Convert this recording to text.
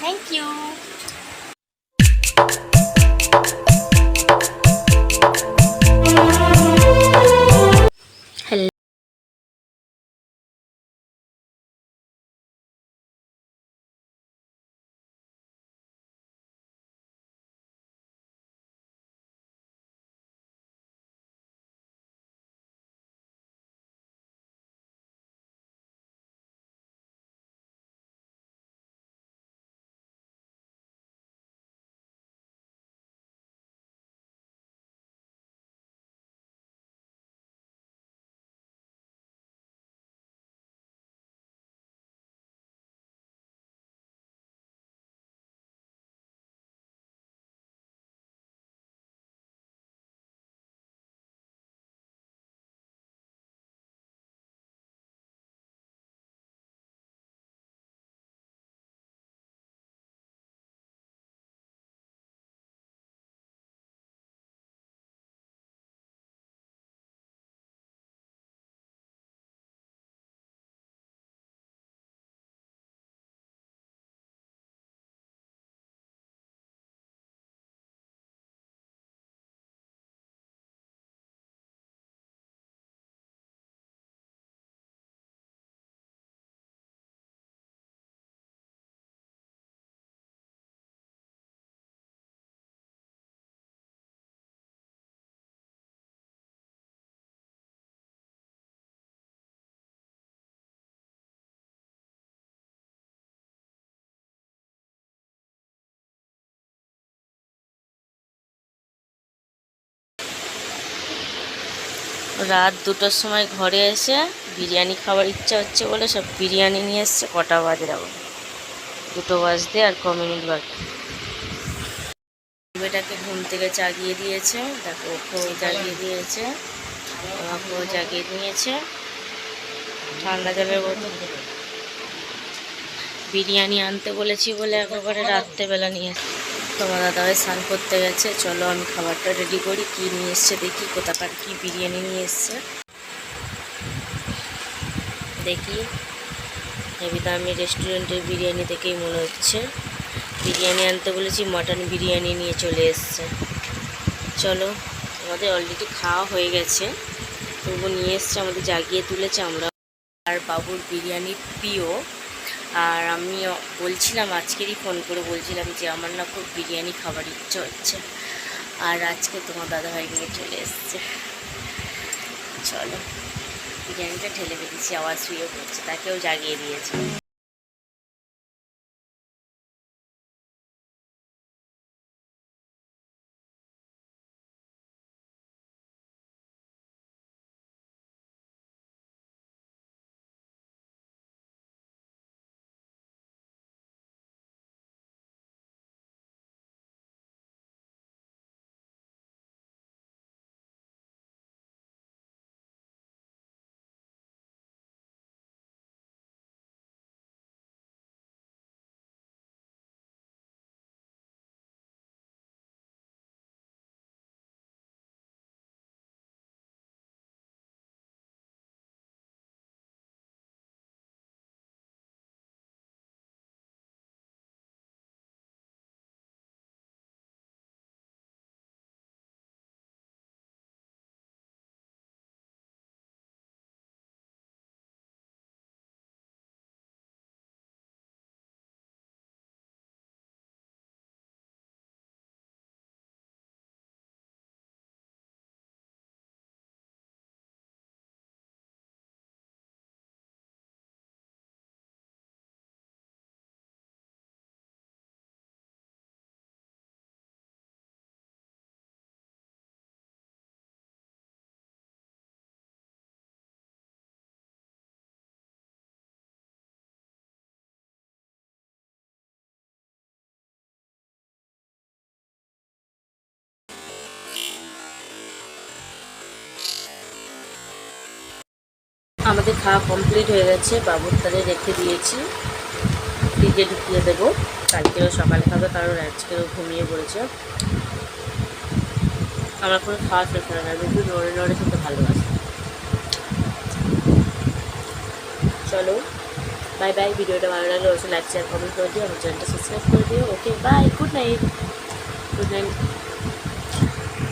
Thank you. রাত দুটোর সময় ঘরে এসে বিরিয়ানি খাবার ইচ্ছা হচ্ছে বলে সব বিরিয়ানি নিয়ে এসছে, কটা বাজে এখন দুটো বাজতে আর ক মিনিট বাকি? বেটাকে ঘুম থেকে জাগিয়ে দিয়েছে, দেখো ওকেও জাগিয়ে দিয়েছে আমাকেও জাগিয়ে নিয়েছে, ঠান্ডা জলের বোতল। বিরিয়ানি আনতে বলেছি বলে একেবারে রাত্রেবেলা নিয়ে এসেছে। তোমার দাদাভাই স্নান করতে গেছে। চলো আমি খাবারটা রেডি করি। কি নিয়ে এসছে দেখি, কোথাকার কি বিরিয়ানি নিয়ে এসছে। দেখি। হেবি দামি রেস্টুরেন্টের বিরিয়ানি দেখেই মনে হচ্ছে। বিরিয়ানি আনতে বলেছি মাটন বিরিয়ানি নিয়ে চলে এসছে। চলো, আমাদের অলরেডি খাওয়া হয়ে গেছে। তবু নিয়ে এসছে, আমাদের জাগিয়ে তুলেছে। আমরা আর বাবুর বিরিয়ানির প্রিয় আর আমি বলছিলাম, আজকেরই ফোন করে বলছিলাম যে আমার না খুব বিরিয়ানি খাবার ইচ্ছে হচ্ছে। আর আজকে তোমার দাদাভাই নিয়ে চলে এসছে। চলো, বিরিয়ানিটা ঠেলে দিয়েছি, আওয়াজ শুয়ে পড়ছে, তাকেও জাগিয়ে দিয়েছে। আমাদের খাওয়া কমপ্লিট হয়ে গেছে বাবুর তাদের রেখে দিয়েছি। ফ্রিজে ঢুকিয়ে দেবো। কালকেও সকালে খাবে, কারণ আজকেও ঘুমিয়ে পড়েছে। আমার কোনো খাওয়া শেষ হয় না, কিন্তু নড়ে নড়ে খেতে ভালোবাসে। চলো বাই বাই ভিডিওটা ভালো লাগলে অবশ্যই লাইক শেয়ার কমেন্ট করে দিও, আমার চ্যানেলটা সাবস্ক্রাইব করে দিও। Okay bye good night good night